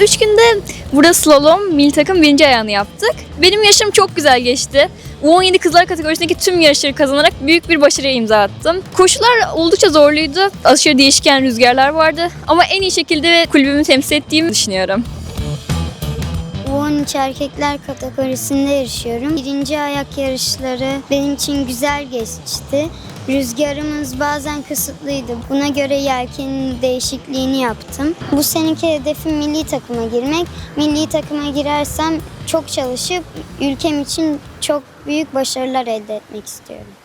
3 günde burada slalom milli takım birinci ayağını yaptık. Benim yaşım çok güzel geçti. U17 kızlar kategorisindeki tüm yarışları kazanarak büyük bir başarıya imza attım. Koşular oldukça zorluydu. Aşırı değişken rüzgarlar vardı. Ama en iyi şekilde kulübümü temsil ettiğimi düşünüyorum. U13 erkekler kategorisinde yarışıyorum. Birinci ayak yarışları benim için güzel geçti. Rüzgarımız bazen kısıtlıydı. Buna göre yelkenin değişikliğini yaptım. Bu seneki hedefim milli takıma girmek. Milli takıma girersem çok çalışıp ülkem için çok büyük başarılar elde etmek istiyorum.